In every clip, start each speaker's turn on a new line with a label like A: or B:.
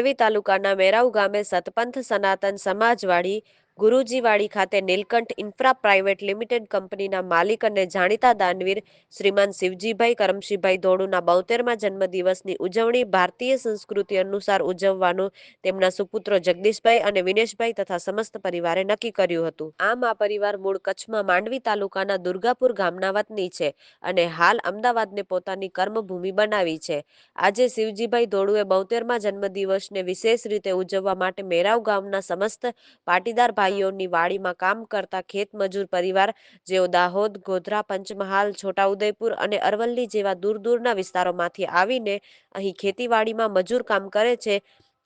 A: માંડવી તાલુકાના મેરાઉ ગામે સતપંથ સનાતન સમાજવાડી ગુરુજીવાડી ખાતે નીલકંઠ ઇન્ફ્રા પ્રાઇવેટ લિમિટેડ કંપનીના માલિક અને જાણીતા દાનવીર શ્રીમાન શિવજીભાઈ કરમશીભાઈ ધોળુના બોતેરમા જન્મદિવસની ઉજવણી ભારતીય સંસ્કૃતિ અનુસાર ઉજવવાનું તેમના સુપુત્રો જગદીશભાઈ અને વિનેશભાઈ તથા સમસ્ત પરિવારે નક્કી કર્યું હતું. આમ આ પરિવાર મૂળ કચ્છમાં માંડવી તાલુકાના દુર્ગાપુર ગામના વતની છે અને હાલ અમદાવાદને પોતાની કર્મભૂમિ બનાવી છે. આજે શિવજીભાઈ ધોળુએ બોતેરમા જન્મદિવસને વિશેષ રીતે ઉજવવા માટે મેરાવ ગામના સમસ્ત પાટીદાર ભાઈઓની વાડીમાં કામ કરતા ખેત મજૂર પરિવાર, જેઓ દાહોદ, ગોધરા, પંચમહાલ, છોટાઉદેપુર અને અરવલ્લી જેવા દૂર દૂરના વિસ્તારોમાંથી આવીને અહીં ખેતીવાડીમાં મજૂર કામ કરે છે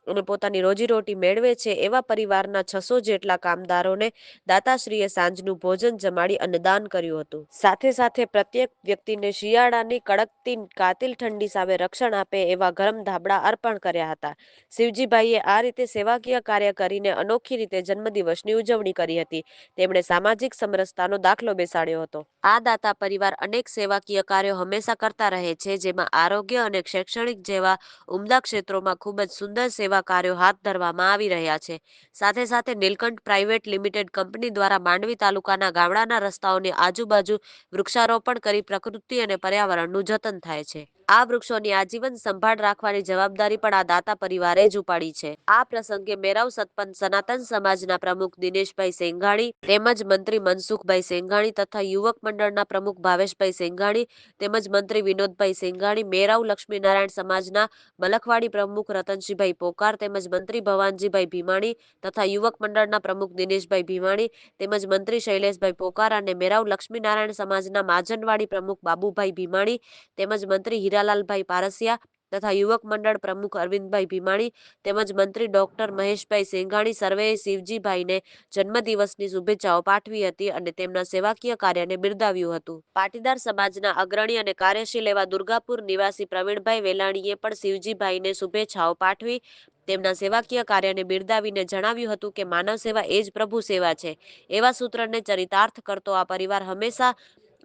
A: અને પોતાની રોજીરોટી મેળવે છે, એવા પરિવારના છસો જેટલા કામદારોને દાતાશ્રીએ સાંજનું ભોજન જમાડી અન્નદાન કર્યું હતું. સાથે સાથે પ્રત્યેક વ્યક્તિને શિયાળાની કડકતી કાતિલ ઠંડી સામે રક્ષણ આપે એવા ગરમ ધાબળા અર્પણ કર્યા હતા. શિવજીભાઈએ આ રીતે સેવાકીય કાર્ય કરીને અનોખી રીતે જન્મદિવસની ઉજવણી કરી હતી. તેમણે સામાજિક સમરસતાનો દાખલો બેસાડ્યો હતો. આ દાતા પરિવાર અનેક સેવાકીય કાર્યો હંમેશા કરતા રહે છે, જેમાં આરોગ્ય અને શૈક્ષણિક જેવા ઉમદા ક્ષેત્રોમાં ખૂબ જ સુંદર સેવા કાર્યો હાથ ધરવામાં આવી રહ્યા છે. સાથે સાથે નીલકંઠ પ્રાઇવેટ લિમિટેડ કંપની દ્વારા માંડવી તાલુકાના ગામડાના રસ્તાઓની આજુબાજુ વૃક્ષારોપણ કરી પ્રકૃતિ અને પર્યાવરણનું જતન થાય છે. આ વૃક્ષોની આજીવન સંભાળ રાખવાની જવાબદારી પણ આ દાતા પરિવારે જ ઉપાડી છે. આ પ્રસંગે મેરાવ સતપંચ સનાતન સમાજના પ્રમુખ દિનેશભાઈ સેંઘાણી તેમજ મંત્રી મનસુખભાઈ સેંઘાણી તથા યુવક મંડળના પ્રમુખ ભાવેશભાઈ સેંઘાણી તેમજ મંત્રી વિનોદભાઈ સેંઘાણી, મેરાવ લક્ષ્મીનારાયણ સમાજના મલખવાડી પ્રમુખ રતનસિંહભાઈ પોકાર તેમજ મંત્રી ભવાનજીભાઈ ભીમાણી તથા યુવક મંડળના પ્રમુખ દિનેશભાઈ ભીમાણી તેમજ મંત્રી શૈલેષભાઈ પોકાર અને મેરાવ લક્ષ્મીનારાયણ સમાજના માજનવાડી પ્રમુખ બાબુભાઈ ભીમાણી તેમજ મંત્રી હીરાલાલભાઈ પારસિયા તથા યુવક મંડળ પ્રમુખ અરવિંદભાઈ ભીમાણી તેમજ મંત્રી ડોક્ટર મહેશભાઈ સેંઘાણી સર્વેએ શિવજીભાઈને જન્મદિવસની શુભેચ્છાઓ પાઠવી હતી અને તેમના સેવાકીય કાર્યને બિરદાવ્યું હતું. પાટીદાર સમાજના અગ્રણી અને કાર્યશીલ એવા દુર્ગાપુર નિવાસી પ્રવીણભાઈ વેલાણીએ પણ શિવજીભાઈને શુભેચ્છાઓ પાઠવી તેમના સેવાકીય કાર્યને બિરદાવીને જણાવ્યું હતું કે માનવ સેવા એ જ પ્રભુ સેવા છે. એવા સૂત્રને ચરિતાર્થ કરતો આ પરિવાર હંમેશા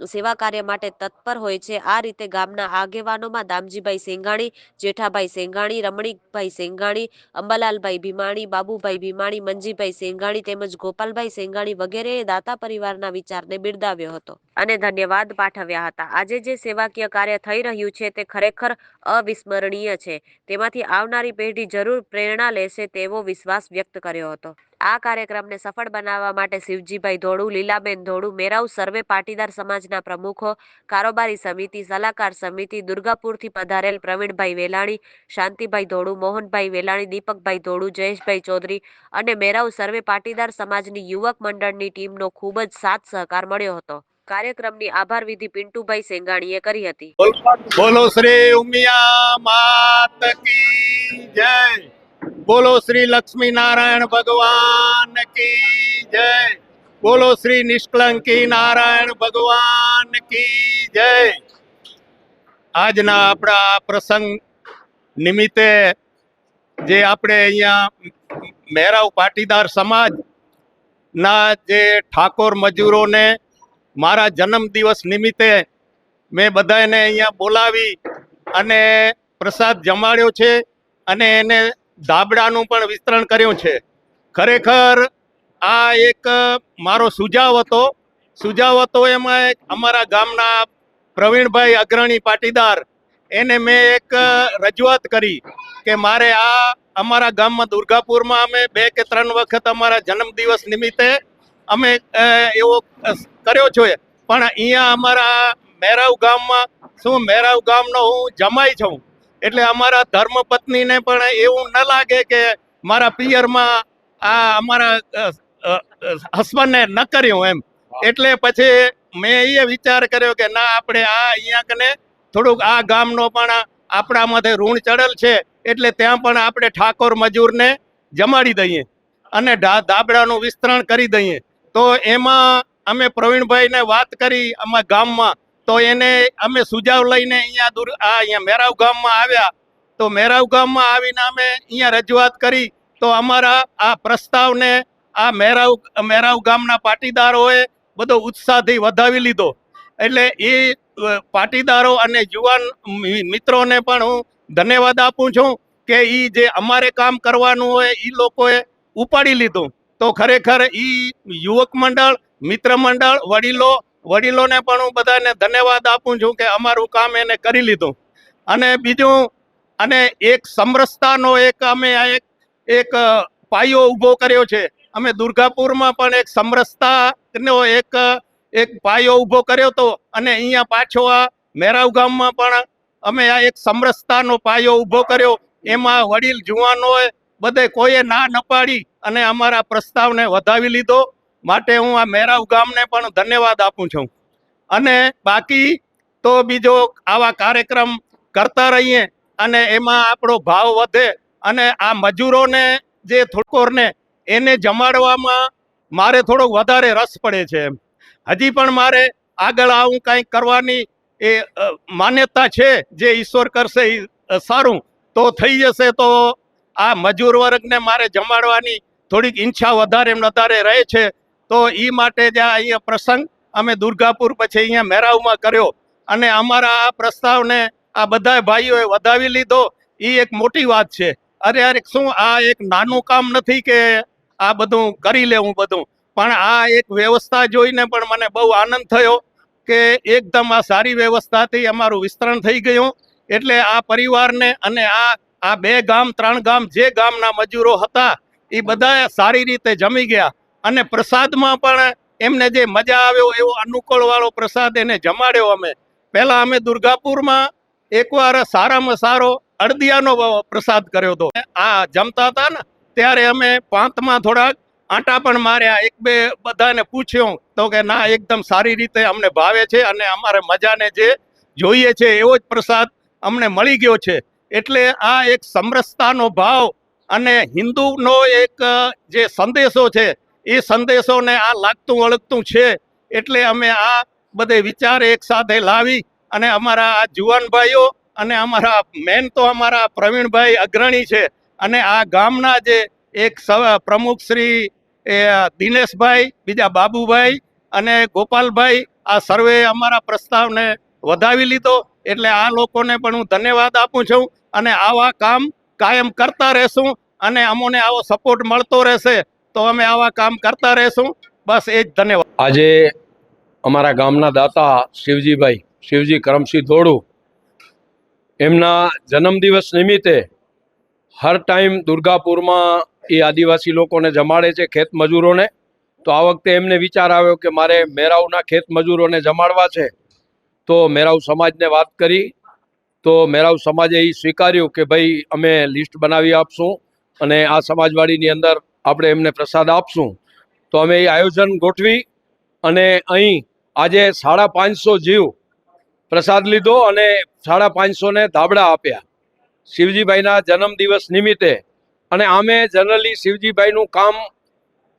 A: સેવા કાર્ય માટે તત્પર હોય છે. આ રીતે ગામના આગેવાનોમાં દામજીભાઈ સેંઘાણી જેઠાભાઈ સેંઘાણી રમણીકભાઈ સેંઘાણી અંબાલાલભાઈ ભીમાણી, બાબુભાઈ ભીમાણી મંજીભાઈ સેંઘાણી તેમજ ગોપાલભાઈ સેંઘાણી વગેરેએ દાતા પરિવારના વિચારને બિરદાવ્યો હતો અને ધન્યવાદ પાઠવ્યા હતા. આજે જે સેવાકીય કાર્ય થઈ રહ્યું છે તે ખરેખર અવિસ્મરણીય છે. તેમાંથી આવનારી પેઢી જરૂર પ્રેરણા લેશે તેવો વિશ્વાસ વ્યક્ત કર્યો હતો. આ કાર્યક્રમને સફળ બનાવવા માટે શિવજીભાઈ ધોળુ, લીલાબેન ધોળુ મેરાવ સર્વે પાટીદાર સમાજના પ્રમુખો, કારોબારી સમિતિ, સલાહકાર સમિતિ, દુર્ગાપુરથી પધારેલ પ્રવીણભાઈ વેલાણી, શાંતિભાઈ ધોળુ, મોહનભાઈ વેલાણી, દીપકભાઈ ધોળુ, જયેશભાઈ ચૌધરી અને મેરાવ સર્વે પાટીદાર સમાજની યુવક મંડળની ટીમનો ખૂબ જ સાથ સહકાર મળ્યો હતો. કાર્યક્રમની આભાર વિધિ પિન્ટુભાઈ સેંગાણીએ કરી હતી.
B: બોલો શ્રી ઉમિયા માત કી જય! બોલો શ્રી લક્ષ્મી નારાયણ ભગવાન કી જય. બોલો શ્રી નિષ્કલંકી નારાયણ ભગવાન કી જય. આજના આપણા પ્રસંગ નિમિત્તે જે આપણે અહીંયા મેરાવ પાટીદાર સમાજ ના જે ઠાકોર મજૂરોને મારા જન્મદિવસ નિમિત્તે મેં બધાને અહીંયા બોલાવી અને પ્રસાદ જમાડ્યો છે અને એને ધાબળાનું પણ વિસ્તરણ કર્યું છે. ખરેખર આ એક મારો સુઝાવ હતો. સુઝાવ હતો એમાં અમારા ગામના પ્રવીણભાઈ અગ્રણી પાટીદાર. એને મેં એક રજૂઆત કરી કે મારે આ અમારા ગામમાં દુર્ગાપુરમાં અમે બે કે ત્રણ વખત અમારા જન્મદિવસ નિમિત્તે અમે એવો કર્યો છે. પણ અહીંયા અમારા મેરાવ ગામમાં શું મેરાવ ગામનો હું જમાઈ છું. એટલે અમારા ધર્મપત્નીને પણ એવું ન લાગે કે મારા પિયરમાં આ અમારા હસબન્ડને ન કર્યું એમ. એટલે પછી મેં એ વિચાર કર્યો કે ના આપણે આ અહીંયા કને થોડુંક આ ગામનો પણ આપણા માથે ઋણ ચડેલ છે એટલે ત્યાં પણ આપણે ઠાકોર મજૂરને જમાડી દઈએ અને દાબડાનું વિસ્તરણ કરી દઈએ. તો એમાં અમે પ્રવીણભાઈને વાત કરી અમારા ગામમાં. તો એને અમે સુજાવ લઈને અહીંયા દૂર આ અહીંયા મેરાવ ગામમાં આવ્યા. તો મેરાવ ગામમાં આવીને અમે અહીંયા રજૂઆત કરી. તો અમારા આ પ્રસ્તાવને આ મેરાવ મેરાવ ગામના પાટીદારોએ બધો ઉત્સાહથી વધાવી લીધો. એટલે એ પાટીદારો અને યુવાન મિત્રોને પણ હું ધન્યવાદ આપું છું કે એ જે અમારે કામ કરવાનું હોય એ લોકોએ ઉપાડી લીધું. તો ખરેખર એ યુવક મંડળ, મિત્ર મંડળ, વડીલો વડીલોને પણ હું બધાને ધન્યવાદ આપું છું કે અમારું કામ એને કરી લીધું. અને બીજું, અને એક સમરસતાનો એક અમે એક એક પાયો ઊભો કર્યો છે. અમે દુર્ગાપુરમાં પણ એક સમરસતાનો એક એક પાયો ઊભો કર્યો તો અને અહીંયા પાછો આ મેરાવ ગામમાં પણ અમે આ એક સમરસતાનો પાયો ઊભો કર્યો. એમાં વડીલ જુવાનોએ બધે કોઈએ ના ન પાડી અને અમારા પ્રસ્તાવને વધાવી લીધો. માટે હું આ મેરાવ ગામને પણ ધન્યવાદ આપું છું. અને બાકી તો બીજો આવા કાર્યક્રમ કરતા રહીએ અને એમાં આપણો ભાવ વધે અને આ મજૂરોને જે થોડકોરને એને જમાડવામાં મારે થોડોક વધારે રસ પડે છે હજી પણ મારે આગળ આવું કંઈક કરવાની એ માન્યતા છે જે ઈશ્વર કરશે સારું, તો થઈ જશે તો આ મજૂર વર્ગને મારે જમાડવાની થોડીક ઈચ્છા વધારે વધારે રહે છે. તો એ માટે જે અહીંયા પ્રસંગ અમે દુર્ગાપુર પછી અહીંયા મેરાવમાં કર્યો. અને અમારા આ પ્રસ્તાવને આ બધા ભાઈઓએ વધાવી લીધો. એ એક મોટી વાત છે. અરે અરે શું આ એક નાનું કામ નથી કે આ બધું કરી લેવું બધું? પણ આ એક વ્યવસ્થા જોઈને પણ મને બહુ આનંદ થયો કે એકદમ આ સારી વ્યવસ્થાથી અમારું વિસ્તરણ થઈ ગયું. એટલે આ પરિવારને અને આ આ બે ગામ, ત્રણ ગામ જે ગામના મજૂરો હતા એ બધા સારી રીતે જમી ગયા. અને પ્રસાદમાં પણ એમને જે મજા આવ્યો એવો અનુકૂળ વાળો પ્રસાદ એને જમાડ્યો અમે. પહેલા અમે દુર્ગાપુરમાં એકવાર સારામાં સારો અડદિયાનો પ્રસાદ કર્યો હતો. આ જમતા હતા ને, ત્યારે અમે પાંતમાં થોડાક આંટા પણ માર્યા. એક બે બધાને પૂછ્યું, તો કે ના, એકદમ સારી રીતે અમને ભાવે છે અને અમારે મજાને જે જોઈએ છે એવો જ પ્રસાદ અમને મળી ગયો છે. એટલે આ એક સમરસતાનો ભાવ અને હિન્દુનો એક, જે સંદેશો છે એ સંદેશોને આ લાગતું વળગતું છે એટલે અમે આ બધે વિચાર એક સાથે લાવી અને અમારા આ જુવાનભાઈઓ અને અમારા મેન તો અમારા પ્રવીણભાઈ અગ્રણી છે અને આ ગામના જે એક પ્રમુખ શ્રી દિનેશભાઈ, બીજા બાબુભાઈ અને ગોપાલભાઈ આ સર્વે અમારા પ્રસ્તાવને વધાવી લીધો એટલે આ લોકોને પણ હું ધન્યવાદ આપું છું અને આવા કામ કાયમ કરતા રહેશું અને અમોને આવો સપોર્ટ મળતો રહેશે. તો અમે આવા કામ કરતા રહેશું. બસ એ જ ધન્યવાદ.
C: આજે અમારા ગામના દાતા શિવજીભાઈ, શિવજી કરમસિંહ ધોળુ, એમના જન્મદિવસ નિમિત્તે હર ટાઈમ દુર્ગાપુરમાં એ આદિવાસી લોકોને જમાડે છે ખેત મજૂરોને. તો આ વખતે એમને વિચાર આવ્યો કે મારે મેરાઉના ખેત મજૂરોને જમાડવા છે. તો મેરાઉ સમાજને વાત કરી. તો મેરાવ સમાજે એ સ્વીકાર્યું કે ભાઈ, અમે લિસ્ટ બનાવી આપશું અને આ સમાજવાડીની અંદર આપણે એમને પ્રસાદ આપશું. તો અમે એ આયોજન ગોઠવી અને અહીં આજે સાડા પાંચસો જીવ પ્રસાદ લીધો અને સાડા પાંચસોને ધાબળા આપ્યા. શિવજીભાઈના જન્મદિવસ નિમિત્તે. અને આમે જનરલી શિવજીભાઈનું કામ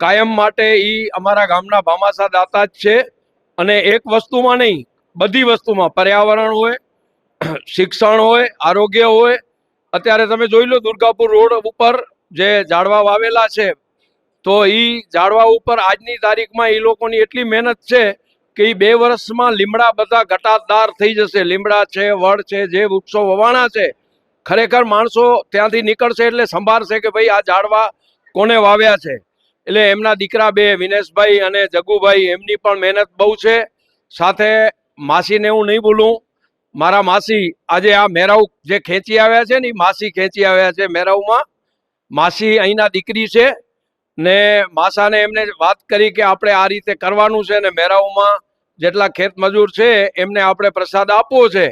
C: કાયમ માટે એ અમારા ગામના ભામાસા દાતા જ છે. અને એક વસ્તુમાં નહીં, બધી વસ્તુમાં પર્યાવરણ હોય, શિક્ષણ હોય, આરોગ્ય હોય. અત્યારે તમે જોઈ લો દુર્ગાપુર રોડ ઉપર જે ઝાડવા વાવેલા છે, તો એ ઝાડવા ઉપર આજની તારીખમાં એ લોકોની એટલી મહેનત છે કે એ બે વર્ષમાં લીમડા બધા ઘટાદાર થઈ જશે. લીમડા છે, વડ છે, જે વૃક્ષો વવાણા છે, ખરેખર માણસો ત્યાંથી નીકળશે એટલે સંભાળશે કે ભાઈ આ ઝાડવા કોને વાવ્યા છે. એટલે એમના દીકરા બે, વિનેશભાઈ અને જગુભાઈ, એમની પણ મહેનત બહુ છે. સાથે માસીને હું નહીં ભૂલું, મારા માસી આજે આ મેરાવ જે ખેંચી આવ્યા છે ને એ માસી ખેંચી આવ્યા છે મેરાવમાં માસી અહીંના દીકરી છે ને માસાને એમને વાત કરી કે આપણે આ રીતે કરવાનું છે ને મેરાવમાં જેટલા ખેત મજૂર છે એમને આપણે પ્રસાદ આપવો છે.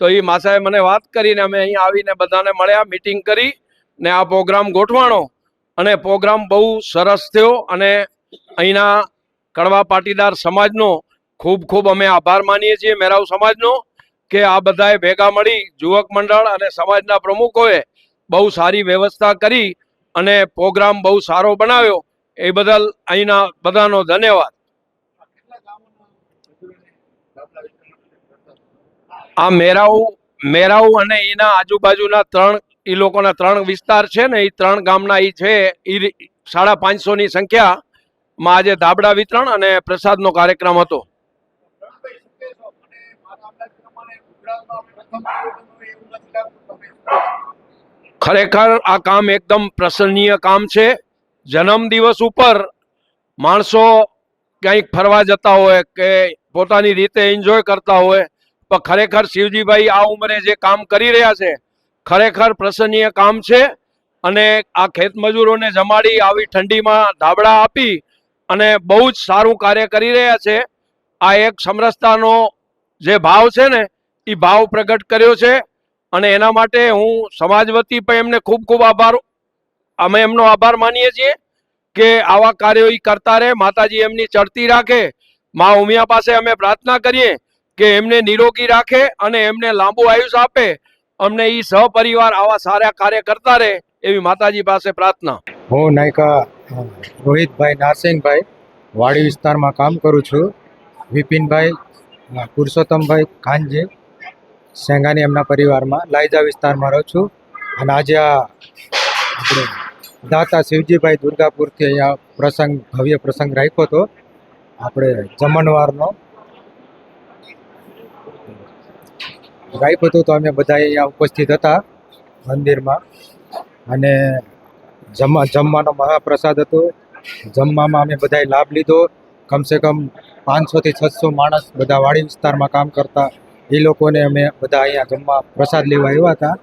C: તો એ માસાએ મને વાત કરીને અમે અહીં આવીને બધાને મળ્યા મિટિંગ કરી ને આ પ્રોગ્રામ ગોઠવાણો. અને પ્રોગ્રામ બહુ સરસ થયો અને અહીંના કડવા પાટીદાર સમાજનો ખૂબ ખૂબ અમે આભાર માનીએ છીએ, મેરાવ સમાજનો, કે આ બધાએ ભેગા મળી યુવક મંડળ અને સમાજના પ્રમુખોએ બહુ સારી વ્યવસ્થા કરી અને પ્રોગ્રામ બહુ સારો બનાવ્યો. એ બદલ અહીંના બધાનો ધન્યવાદ. આ મેરાઉ મેરાઉ અને એના આજુબાજુના ત્રણ, એ લોકોના ત્રણ વિસ્તાર છે ને, એ ત્રણ ગામના એ છે એ સાડા પાંચસો ની સંખ્યામાં આજે ધાબળા વિતરણ અને પ્રસાદનો કાર્યક્રમ હતો. ખરેખર આ કામ એકદમ પ્રસન્નીય કામ છે. જન્મદિવસ ઉપર માણસો ક્યાંક ફરવા જતા હોય કે પોતાની રીતે એન્જોય કરતા હોય, પણ ખરેખર શિવજીભાઈ આ ઉંમરે જે કામ કરી રહ્યા છે, ખરેખર પ્રસન્નીય કામ છે. અને આ ખેતમજૂરોને જમાડી આવી ઠંડીમાં ધાબળા આપી અને બહુ જ સારું કાર્ય કરી રહ્યા છે. આ એક સમરસતાનો જે ભાવ છે ને એ ભાવ પ્રગટ કર્યો છે. અને એના માટે હું સમાજ વતી પણ એમને ખૂબ ખૂબ આભાર. અમે એમનો આભાર માનીએ છીએ કે આવા કાર્યો એ કરતા રહે. માતાજી એમની ચડતી રાખે. મા ઉમિયા પાસે અમે પ્રાર્થના કરીએ કે એમને નિરોગી રાખે અને એમને લાંબુ આયુષ આપે. અમને એ સહપરિવાર આવા સારા કાર્ય કરતા રહે એવી માતાજી પાસે પ્રાર્થના.
D: હું નાયકા રોહિતભાઈ નારસિંહભાઈ વાડી વિસ્તારમાં કામ કરું છું. વિપિનભાઈ પુરુષોત્તમભાઈ ખાનજી સેંગાની એમના પરિવારમાં લાયજા વિસ્તારમાં રહું છું. અને આજે આ આપણે દાતા શિવજીભાઈ દુર્ગાપુરથી અહીંયા પ્રસંગ, ભવ્ય પ્રસંગ રાખ્યો હતો. આપણે જમણવારનો રાખ્યો હતો તો અમે બધા અહીંયા ઉપસ્થિત હતા મંદિરમાં. અને જમવા, જમવાનો મહાપ્રસાદ હતો. જમવામાં અમે બધાએ લાભ લીધો. કમસે કમ પાંચસોથી છસો માણસ બધા વાડી વિસ્તારમાં કામ કરતા એ લોકોને અમે બધા અહીંયા જમવા પ્રસાદ લેવા આવ્યા હતા.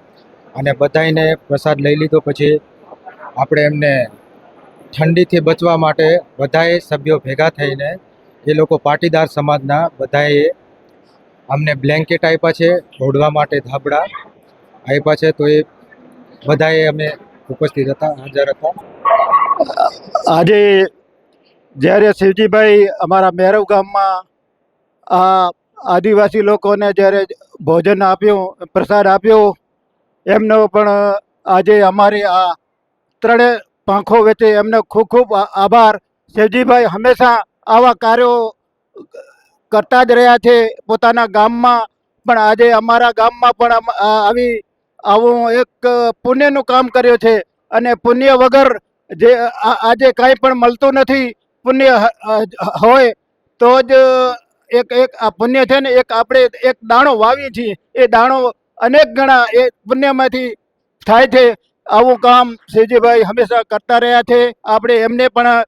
D: અને બધાને પ્રસાદ લઈ લીધો. પછી આપણે એમને ઠંડીથી બચવા માટે બધાએ સભ્યો ભેગા થઈને એ લોકો પાટીદાર સમાજના બધાએ અમને બ્લેન્કેટ આપ્યા છે ઓઢવા માટે ધાબળા આપ્યા છે. તો એ બધાએ અમે ઉપસ્થિત હતા, હાજર હતા.
E: આજે જ્યારે શિવજીભાઈ અમારા મેરવ ગામમાં આ આદિવાસી લોકોને જ્યારે ભોજન આપ્યું, પ્રસાદ આપ્યો, એમનો પણ આજે અમારી આ ત્રણે પાંખો વચ્ચે એમનો ખૂબ ખૂબ આભાર. શિવજીભાઈ હંમેશા આવા કાર્યો કરતા જ રહ્યા છે પોતાના ગામમાં. પણ આજે અમારા ગામમાં પણ આવી, આવું એક પુણ્યનું કામ કર્યું છે. અને પુણ્ય વગર જે આજે કાંઈ પણ મળતું નથી, પુણ્ય હોય તો જ એક એક આ પુણ્ય છે ને, એક આપણે એક દાણો વાવીએ છીએ. એ દાણો અનેક ગણા એ પુણ્યમાંથી થાય છે. આવું કામ શ્રીજીભાઈ હંમેશા કરતા રહ્યા છે. આપણે એમને પણ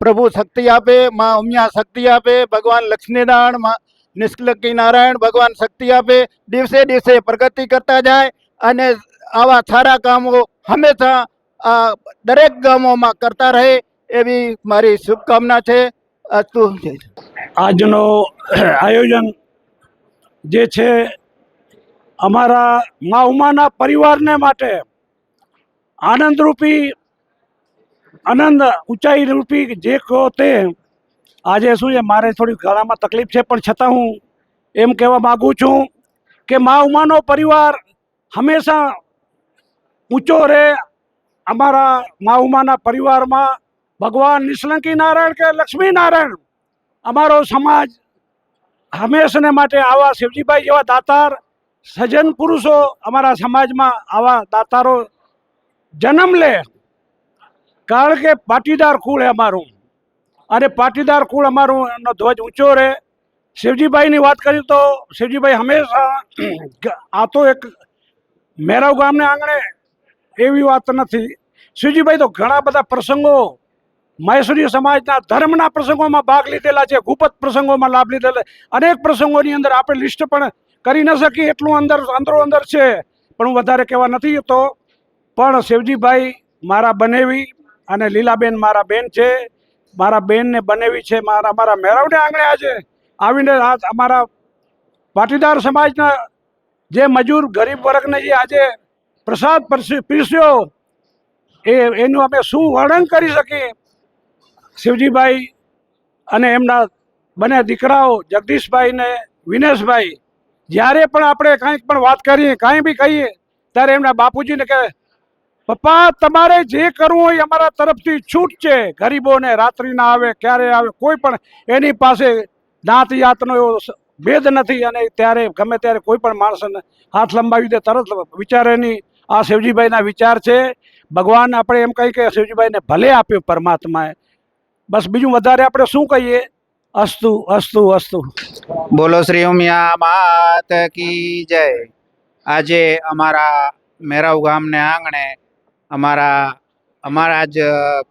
E: પ્રભુ શક્તિ આપે, માં ઉમિયા શક્તિ આપે, ભગવાન લક્ષ્મીનારાયણ, માં નિષ્કલકી નારાયણ ભગવાન શક્તિ આપે. દિવસે દિવસે પ્રગતિ કરતા જાય અને આવા સારા કામો હંમેશા આ દરેક ગામોમાં કરતા રહે એવી મારી શુભકામના છે.
F: આજનો આયોજન જે છે, અમારા મા ઉમાના પરિવારને માટે આનંદરૂપી, આનંદ ઊંચાઈ રૂપી જે કહો તે, આજે શું છે, મારે થોડી ગળામાં તકલીફ છે, પણ છતાં હું એમ કહેવા માગું છું કે મા ઉમાનો પરિવાર હંમેશા ઊંચો રહે. અમારા મા ઉમાના પરિવારમાં ભગવાન નિષ્લંકી નારાયણ કે લક્ષ્મી નારાયણ? અમારો સમાજ હંમેશને માટે આવા શિવજીભાઈ જેવા દાતાર, સજ્જન પુરુષો અમારા સમાજમાં આવા દાતારો જન્મ લે. કારણ કે પાટીદાર કુળ અમારું. અને પાટીદાર કુળ અમારું એનો ધ્વજ ઊંચો રહે. શિવજીભાઈની વાત કરી તો શિવજીભાઈ હંમેશા આ તો એક મેરાવ ગામને આંગણે એવી વાત નથી. શિવજીભાઈ તો ઘણા બધા પ્રસંગો મહેસુરી સમાજના ધર્મના પ્રસંગોમાં ભાગ લીધેલા છે, ગુપત પ્રસંગોમાં લાભ લીધેલા અનેક પ્રસંગોની અંદર આપણે લિસ્ટ પણ કરી ન શકીએ એટલું અંદર, અંદરો અંદર છે. પણ હું વધારે કહેવા નથી તો પણ શિવજીભાઈ મારા બનેવી અને લીલાબેન મારા બેન છે. મારા બેનને બનેવી છે, મારા મારા મેળવને આંગણે આજે આવીને આ અમારા પાટીદાર સમાજના જે મજૂર, ગરીબ વર્ગને જે આજે પ્રસાદ પરસી- પીરસ્યો, એ, એનું અમે શું વર્ણન કરી શકીએ. શિવજીભાઈ અને એમના બંને દીકરાઓ જગદીશભાઈ ને વિનેશભાઈ, જ્યારે પણ આપણે કંઈક પણ વાત કરીએ, કાંઈ બી કહીએ, ત્યારે એમના બાપુજીને કહે, પપ્પા, તમારે જે કરવું હોય અમારા તરફથી છૂટ છે. ગરીબોને રાત્રિના આવે, ક્યારે આવે, કોઈ પણ એની પાસે દાંત જાતનો એવો ભેદ નથી અને ત્યારે ગમે ત્યારે કોઈ પણ માણસને હાથ લંબાવી દે, તરત વિચારે નહીં આ શિવજીભાઈના વિચાર છે. ભગવાન આપણે એમ કહી કે શિવજીભાઈને ભલે આપ્યો પરમાત્માએ બસ બીજું વધારે આપણે શું કહીએ? અસ્તુ અસ્તુ અસ્તુ.
G: બોલો શ્રી ઉમિયા માત કી જય. આજે અમારા મેરાવ ગામને આંગણે અમારા અમારા જ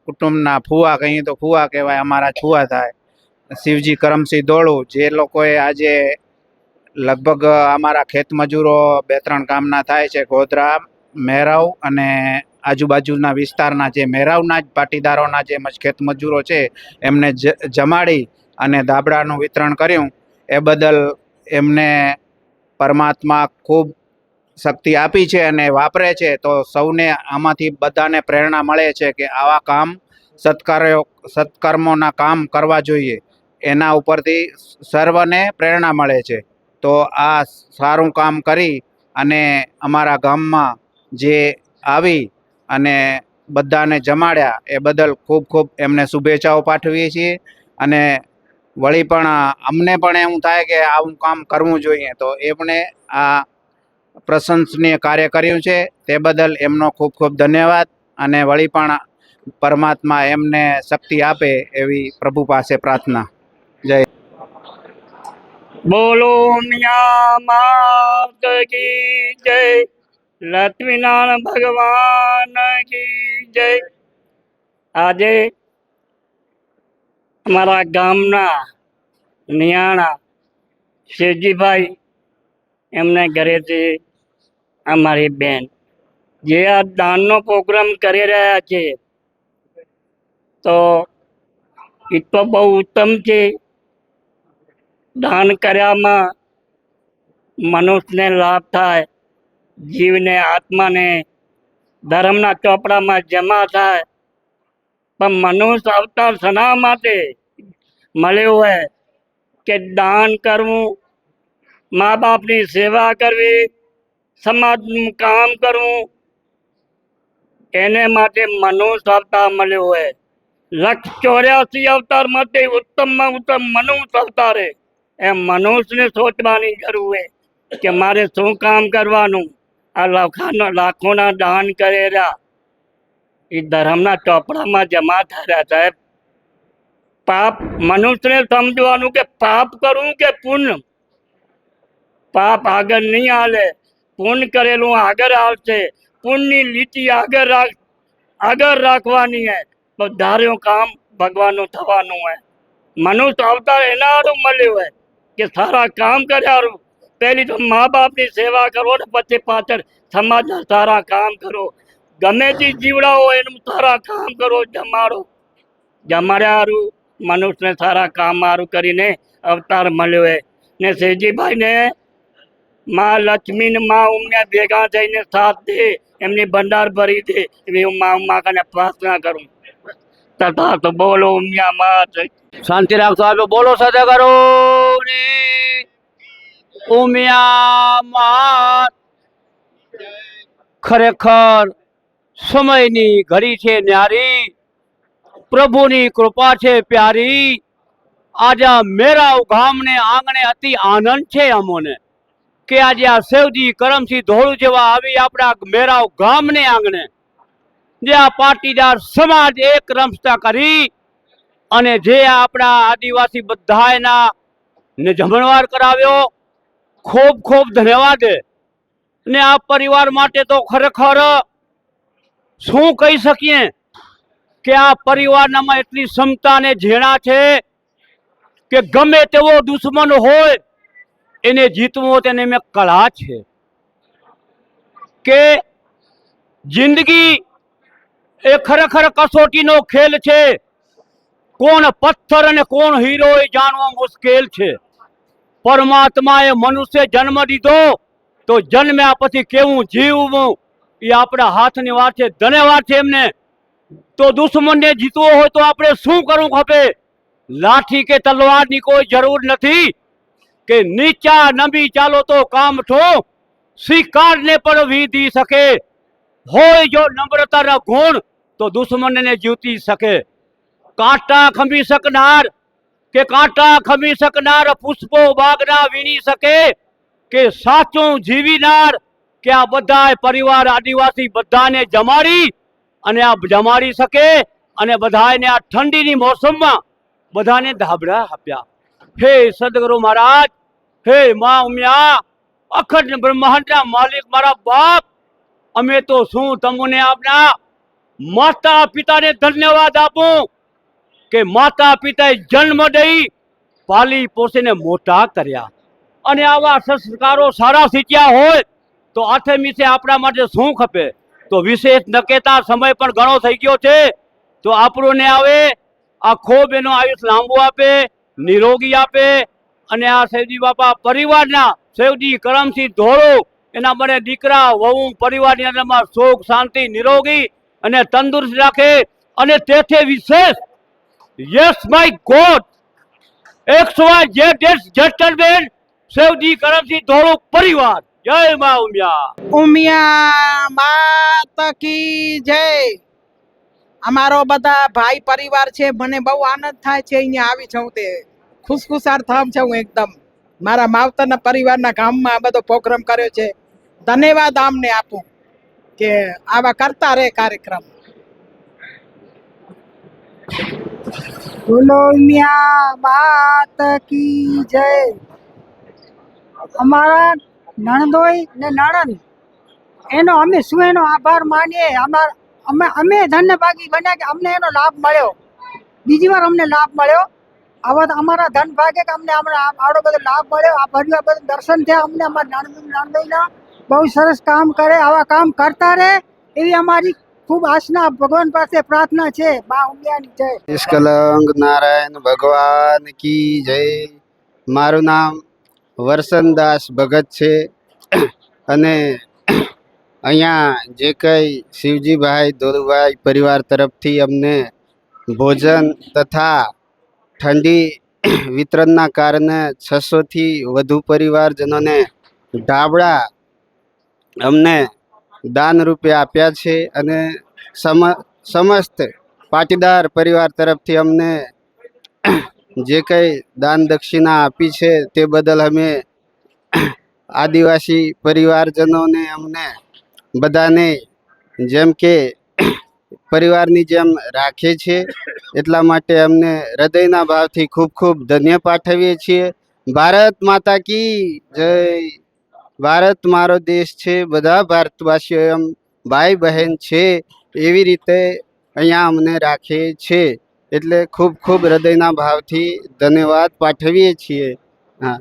G: કુટુંબના ફુવા કહીએ તો ફુવા કહેવાય, અમારા છુવા થાય. શિવજી કરમસિંહ દોડું જે લોકોએ આજે લગભગ અમારા ખેત મજૂરો બે ત્રણ કામના થાય છે ગોધરા મેરાવ અને આજુબાજુના વિસ્તારના જે મેરાવના જ પાટીદારોના જે ખેત મજૂરો છે, એમને જમાડી અને દાબડાનું વિતરણ કર્યું. એ બદલ એમને પરમાત્મા ખૂબ શક્તિ આપી છે અને વાપરે છે. તો સૌને આમાંથી બધાને પ્રેરણા મળે છે કે આવા કામ સત્કાર્યો, સત્કર્મોના કામ કરવા જોઈએ. એના ઉપરથી સર્વને પ્રેરણા મળે છે. તો આ સારું કામ કરી અને અમારા ગામમાં જે આવી અને બધાને જમાડ્યા એ બદલ ખૂબ ખૂબ એમને શુભેચ્છાઓ પાઠવીએ છીએ. અને વળી પણ અમને પણ એવું થાય કે આવું કામ કરવું જોઈએ તો એમણે આ પ્રશંસનીય કાર્ય કર્યું છે. તે બદલ એમનો ખૂબ ખૂબ ધન્યવાદ અને વળી પણ પરમાત્મા એમને શક્તિ આપે એવી પ્રભુ પાસે પ્રાર્થના.
H: જય બોલો મિયા માત જય. લક્ષ્મીનારાયણ ભગવાન કી જય. આજે અમારા ગામના નિયાણા શેજીભાઈ એમને ઘરેથી અમારી બેન જે આ દાનનો પ્રોગ્રામ કરી રહ્યા છે, તો એ તો બહુ ઉત્તમ છે. દાન કર્યામાં મનુષ્યને લાભ થાય. જીવને, આત્માને ધર્મના ચોપડામાં જમા થાય. પણ મનુષ્ય અવતાર શના માટે મળ્યો હોય કે દાન કરવું મા બાપની સેવા કરવી, સમાજનું કામ કરવું, એને માટે મનુષ્ય અવતાર મળ્યો હોય. લક્ષ ચોર્યાસી માટે ઉત્તમમાં ઉત્તમ મનુષ્ય અવતારે એમ મનુષ્યને સોચવાની જરૂર છે કે મારે શું કામ કરવાનું? આ લાખાના લાખોના દાન કરેલા એ ધર્મના ચોપડામાં જમા થયા, સાહેબ. પાપ મનુષ્યને સમજવાનું કે પાપ કરવું કે પુણ્ય પાપ આગળ નહીં હાલે. પુણ્ય કરેલું આગળ આવશે પુણ્યની લીટી આગળ રાખ, આગળ રાખવાની હે. તો ધાર્યું કામ ભગવાનનું થવાનું હે. મનુષ્ય અવતાર એના હારું મળ્યું હોય કે સારા કામ કર્યારું પહેલી તો મા બાપની સેવા કરો ને પછી પાછળ સમાજના સારા કામ કરો. ગમે તે જીવડા હોય એનું સારા કામ કરો, જમાડો. જમાડ્યારું મનુષ્યને સારા કામ સારું કરીને અવતાર મળ્યો હે. ને શિવજીભાઈને માં લક્ષ્મી ને માં ઉમને ભેગા થઈને સાથ દે, એમની ભંડાર ભરી દે, એવી હું માં ઉમા કને પ્રાર્થના કરું. તથા તો બોલો ઉમિયા માં શાંતિ રાખતો આપ્યો બોલો સદાગરો ઉમિયા ખરેખર સમયની ઘડી છે ન્યારી. પ્રભુની કૃપા છે પ્યારી. આજે મેરાવ ગામને આંગણે અતિ આનંદ છે અમોને કે આજે આ સેવજી કરમસિંહ ધોળું જેવા આવી આપણા મેરાવ ગામને આંગણે જે આ પાટીદાર સમાજ એક રમસ્તા કરી અને જે આપણા આદિવાસી બધાના ને જમણવાર કરાવ્યો. ખૂબ ખૂબ ધન્યવાદ. ને આ પરિવાર માટે તો ખરેખર શું કહી શકીએ કે આ પરિવારનામાં એટલી ક્ષમતા ને ઝેણા છે કે ગમે તેવો દુશ્મન હોય, એને જીતવો તેને મેં કળા છે. કે જિંદગી એ ખરેખર કસોટીનો ખેલ છે. કોણ પથ્થર અને કોણ હીરો એ જાણવો મુશ્કેલ છે. પરમાત્માએ મનુષ્ય જન્મ દીધો, તો જન્મ્યા પછી કેવું જીવવું? એ આપણા હાથની વાત છે ધન્યવાદ છે એમને. તો દુશ્મનને જીતવો હોય તો આપણે શું કરવું ખપે? લાઠી કે તલવારની કોઈ જરૂર નથી કે નીચા નમી ચાલો તો કામ થો શિકારને પણ વીધી શકે. હોય જો નમ્રતાના ગુણ, તો દુશ્મનને જીતી શકે. કાંટા ખમી શકનાર કે કાંટા ખમી શકનાર, પુષ્પો બાગના વીણી શકે, કે સાચું જીવીનાર, કે આ બધા પરિવાર આદિવાસી બધાને જમાડી અને આ જમાડી શકે અને બધાને આ ઠંડીની મોસમમાં બધાને ધાબળા આપ્યા. હે સદગુરુ મહારાજ, હે મા ઉમિયા, અખંડ બ્રહ્માંડના માલિક મારા બાપ, અમે તો શું તમને આપના માતા પિતાને ધન્યવાદ આપું? કે માતા પિતાએ જન્મ દઈ પાલી પોષીને મોટા કર્યા. અને આવા સંસ્કારો સારા શીખ્યા હોય તો આથે મીસે આપણા માટે શું ખપે? તો વિશેષ નકેતા સમય પણ ઘણો થઈ ગયો છે. તો આપણને આવે, આ ખૂબ એનો આયુષ લાંબુ આપે, નિરોગી આપે, અને આ સૈવજી બાપા પરિવારના સૈવજી કરમસિંહ ધોળો, એના મને દીકરા, વહુ, પરિવારની અંદરમાં સુખ, શાંતિ, નિરોગી અને તંદુરસ્ત રાખે. અને તેથી વિશેષ યસ માય ગોડ એકસો Y Z S gentleman Saivji Karamsinh Dholo પરિવાર જય મા ઉમિયા
I: ઉમિયા માત કી જય અમારો બધા ભાઈ પરિવાર છે મને બહુ આનંદ થાય છે અહીંયા આવી છું તે ખુશખુશાર થામ છું એકદમ મારા માવતરના પરિવારના ગામમાં આ બધો પ્રોગ્રામ કર્યો છે ધન્યવાદ આમને આપું કે આવા કરતા રહે કાર્યક્રમ બોલો મિયા બાત કી જય.
J: અમારા નણદોઈ ને નણંદ, એનો અમે શું એનો આભાર માનીએ? અમાર અમે અમે ધન્યભાગી બન્યા કે અમને એનો લાભ મળ્યો. બીજી વાર અમને લાભ મળ્યો. આવા અમારા ધન ભાગે કે અમને હમણાં આવડો બધો લાભ મળ્યો. આ ભર્યું બધું દર્શન થયા. અમને અમારા નણંદ નણદોઈના બહુ સરસ કામ કરે, આવા કામ કરતા રહે એવી અમારી ખૂબ આશના, ભગવાન પાસે પ્રાર્થના છે. બા ઉમિયાની જય.
K: નિષ્કલંક નારાયણ ભગવાન કી જય. મારું નામ વરસનદાસ ભગત છે. અને અહીંયા જે કંઈ શિવજીભાઈ દોરુભાઈ પરિવાર તરફથી અમને ભોજન તથા ઠંડી વિતરણના કારણે છસોથી વધુ પરિવારજનોને ઢાબળા અમને દાન રૂપે આપ્યા છે અને સમ, સમસ્ત પાટીદાર પરિવાર તરફથી અમને જે કંઈ દાન દક્ષિણા આપી છે તે બદલ અમે આદિવાસી પરિવારજનોને અમને બધાને જેમ કે પરિવારની જેમ રાખે છે, એટલા માટે અમને હૃદયના ભાવથી ખૂબ ખૂબ ધન્ય પાઠવીએ છીએ. ભારત માતા કી જય. ભારત મારો દેશ છે, બધા ભારતવાસીઓ એમ ભાઈ બહેન છે, એવી રીતે અહીંયા અમને રાખે છે. એટલે ખૂબ ખૂબ હૃદયના ભાવથી ધન્યવાદ પાઠવીએ છીએ. હા.